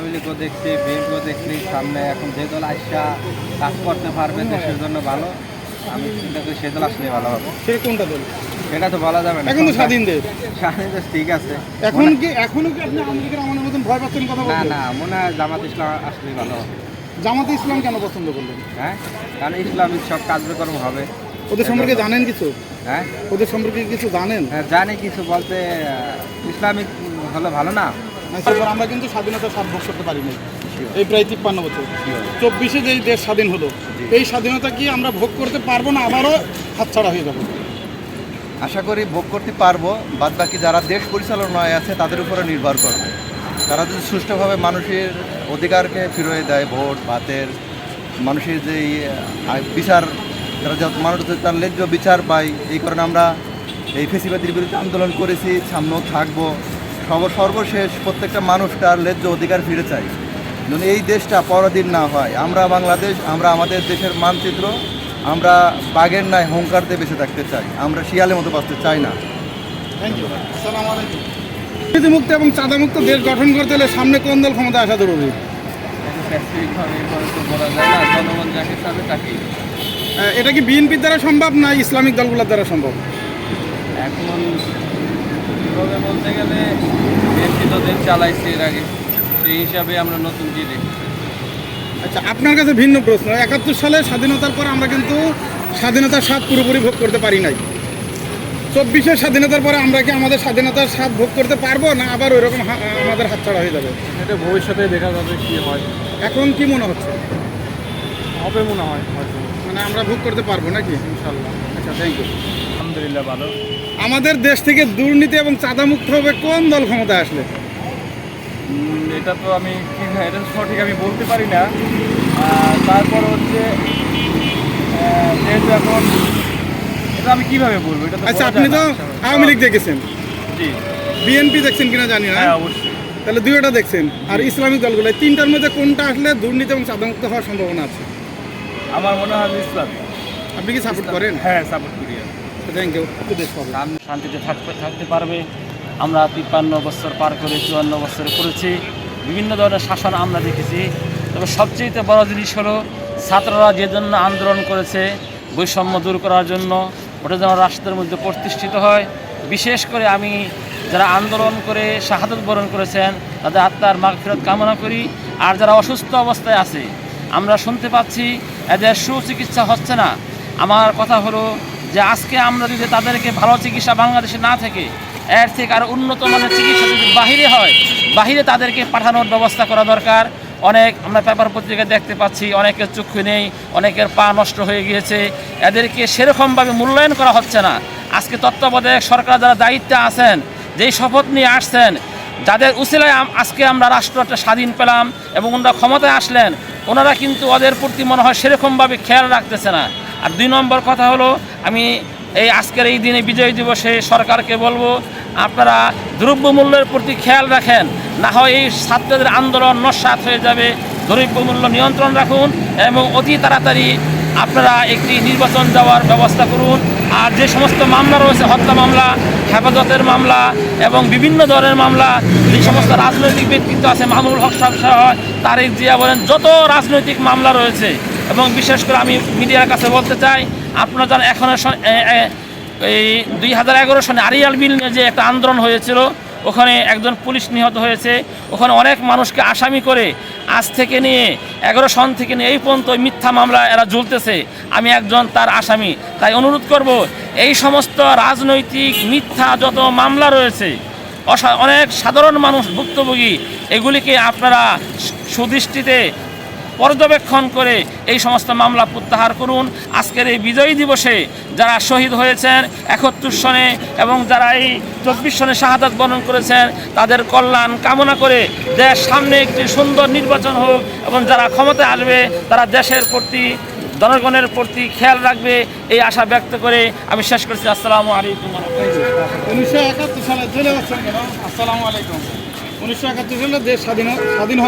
আওয়ামী লীগও দেখছি বিএনপিও দেখছি সামনে এখন যে দল আসা কাজ করতে পারবে দেশের জন্য ভালো। আমি চিন্তা করি সে দল আসলে ভালো হবে। সে কোনটা দল? সেটা তো বলা যাবে না। এখন তো স্বাধীন দেশ। স্বাধীন দেশ ঠিক আছে। এখন কি এখনও কি আপনি আওয়ামী লীগের আমাদের মতন ভয় পাচ্ছেন কথা না না মনে হয় জামাত ইসলাম আসলেই ভালো হবে। জামাতে ইসলাম কেন পছন্দ করলেন? হ্যাঁ? কারণ ইসলামিক সব কার্যক্রম হবে। ওদের সম্পর্কে জানেন কিছু? হ্যাঁ? ওদের সম্পর্কে কিছু জানেন? হ্যাঁ, জানি কিছু বলতে ইসলামিক হলে ভালো না। আচ্ছা, আমরা কিন্তু স্বাধীনতা ভোগ করতে পারিনি এই প্রায় তিপ্পান্ন বছর। চব্বিশে যেই দেশ স্বাধীন হলো এই স্বাধীনতা কি আমরা ভোগ করতে পারব না আবারও হাতছাড়া হয়ে যাবে? আশা করি ভোগ করতে পারব বাদ বাকি যারা দেশ পরিচালনায় আছে তাদের উপরে নির্ভর করবে। তারা যদি সুষ্ঠুভাবে মানুষের অধিকারকে ফিরিয়ে দেয় ভোট ভাতের মানুষের যে বিচার তারা যত মানুষ তার ন্যায্য বিচার পায় এই কারণে আমরা এই ফেসিবাদের বিরুদ্ধে আন্দোলন করেছি সামনেও থাকব। সর্বশেষ প্রত্যেকটা মানুষ তার ন্যায্য অধিকার ফিরে চাই যেন এই দেশটা পরাধীন না হয়। আমরা বাংলাদেশ আমরা আমাদের দেশের মানচিত্র আমরা বাঘের ন্যায় হুঙ্কারতে বেঁচে থাকতে চাই। আমরা শিয়ালের মতো বাঁচতে চাই না। দুর্নীতিমুক্ত এবং চাঁদামুক্ত দেশ গঠন করতে হলে সামনে কোন দল ক্ষমতা আসা জরুরি? এটা কি বিএনপির দ্বারা সম্ভব না ইসলামিক দলগুলোর দ্বারা সম্ভব? এখন কীভাবে বলতে গেলে তো দেশ চালাইছে এর আগে। সেই হিসাবে আমরা নতুন কি আচ্ছা আপনার কাছে ভিন্ন প্রশ্ন। একাত্তর সালে স্বাধীনতার পর আমরা কিন্তু স্বাধীনতার স্বাদ পুরোপুরি ভোগ করতে পারি নাই। চব্বিশের স্বাধীনতার পরে আমরা কি আমাদের স্বাধীনতার স্বাদ ভোগ করতে পারব না আবার ওই রকম আমাদের হাতছাড়া হয়ে যাবে? এটা ভবিষ্যতে দেখা যাবে কি হয়। এখন কি মনে হচ্ছে? হবে মনে হয় হয়তো। মানে আমরা ভোগ করতে পারব নাকি? ইনশাল্লাহ। আচ্ছা থ্যাংক ইউ আলহামদুলিল্লাহ ভালো। আমাদের দেশ থেকে দুর্নীতি এবং চাঁদামুক্ত হবে কোন দল ক্ষমতায় আসলে? এটা তো আমি এটা তো সঠিক আমি বলতে পারি না। তারপর হচ্ছে যেহেতু এখন এটা আমি কীভাবে বলব? এটা আচ্ছা আপনি তো। আওয়ামী লীগ দেখেছেন। জি। বিএনপি দেখছেন কিনা জানি না হ্যাঁ? অবশ্যই। তাহলে দুইটা দেখছেন। আর ইসলামিক দলগুলো তিনটার মধ্যে কোনটা আসলে দুর্নীতি এবং চাঁদামুক্ত হওয়ার সম্ভাবনা আছে? আমার মনে হয় যে ইসলাম। আপনি কি সাপোর্ট করেন? হ্যাঁ সাপোর্ট করি থ্যাংক ইউ শান্তিতে থাকতে থাকতে পারবে। আমরা তিপ্পান্ন বছর পার করে চুয়ান্ন বছর করেছি। বিভিন্ন ধরনের শাসন আমরা দেখেছি। তবে সবচেয়ে বড় জিনিস হলো ছাত্ররা যে জন্য আন্দোলন করেছে বৈষম্য দূর করার জন্য ওটা যেন রাষ্ট্রের মধ্যে প্রতিষ্ঠিত হয়। বিশেষ করে আমি যারা আন্দোলন করে শাহাদত বরণ করেছেন তাদের আত্মার মাগফিরত কামনা করি। আর যারা অসুস্থ অবস্থায় আছে আমরা শুনতে পাচ্ছি এদের সুচিকিৎসা হচ্ছে না। আমার কথা হলো যে আজকে আমরা যদি তাদেরকে ভালো চিকিৎসা বাংলাদেশে না থেকে, এর থেকে আরও উন্নত মানের চিকিৎসা যদি বাহিরে হয়, বাহিরে তাদেরকে পাঠানোর ব্যবস্থা করা দরকার। অনেক আমরা পেপার পত্রিকায় দেখতে পাচ্ছি, অনেকের চক্ষু নেই, অনেকের পা নষ্ট হয়ে গিয়েছে। এদেরকে সেরকমভাবে মূল্যায়ন করা হচ্ছে না। আজকে তত্ত্বাবধায়ক সরকার যারা দায়িত্বে আছেন, যেই শপথ নিয়ে আসছেন, যাদের উসিলায় আম- আজকে আমরা রাষ্ট্রটা স্বাধীন পেলাম এবং ওনারা ক্ষমতায় আসলেন, ওনারা কিন্তু ওদের প্রতি মনে হয় সেরকমভাবে খেয়াল রাখতেছে না। আর দুই নম্বর কথা হলো, আমি এই আজকের এই দিনে বিজয় দিবসে সরকারকে বলব, আপনারা দ্রব্যমূল্যের প্রতি খেয়াল রাখেন, না হয় এই ছাত্রদের আন্দোলন নস্বাত হয়ে যাবে। দ্রব্যমূল্য নিয়ন্ত্রণ রাখুন এবং অতি তাড়াতাড়ি আপনারা একটি নির্বাচন যাওয়ার ব্যবস্থা করুন। আর যে সমস্ত মামলা রয়েছে, হত্যা মামলা, হেফাজতের মামলা এবং বিভিন্ন ধরনের মামলা, যে সমস্ত রাজনৈতিক ব্যক্তিত্ব আছে, মামুনুল হক সাহেব সহ, তারেক জিয়া বলেন, যত রাজনৈতিক মামলা রয়েছে এবং বিশেষ করে আমি মিডিয়ার কাছে বলতে চাই, আপনারা জানেন এখনের স- এ- এ- এই দুই হাজার এগারো সনে আরিয়াল বিল নিয়ে যে একটা আন্দোলন হয়েছিল, ওখানে একজন পুলিশ নিহত হয়েছে। ওখানে অনেক মানুষকে আসামি করে আজ থেকে নিয়ে এগারো সন থেকে নিয়ে এই পর্যন্ত মিথ্যা মামলা এরা ঝুলতেছে। আমি একজন তার আসামি। তাই অনুরোধ করব, এই সমস্ত রাজনৈতিক মিথ্যা যত মামলা রয়েছে অনেক সাধারণ মানুষ ভুক্তভোগী, এগুলিকে আপনারা সুদৃষ্টিতে পর্যবেক্ষণ করে এই সমস্ত মামলা প্রত্যাহার করুন। আজকের এই বিজয়ী দিবসে যারা শহীদ হয়েছেন একাত্তর সনে এবং যারা এই চব্বিশ সনে শাহাদাত বরণ করেছেন, তাদের কল্যাণ কামনা করে দেশ সামনে একটি সুন্দর নির্বাচন হোক এবং যারা ক্ষমতায় আসবে, তারা দেশের প্রতি, জনগণের প্রতি খেয়াল রাখবে এই আশা ব্যক্ত করে আমি শেষ করছি। আসসালামু আলাইকুম উনিশশো একাত্তর সালে চলে আসসালামু আলাইকুম। উনিশশো একাত্তর সালে দেশ স্বাধীন স্বাধীন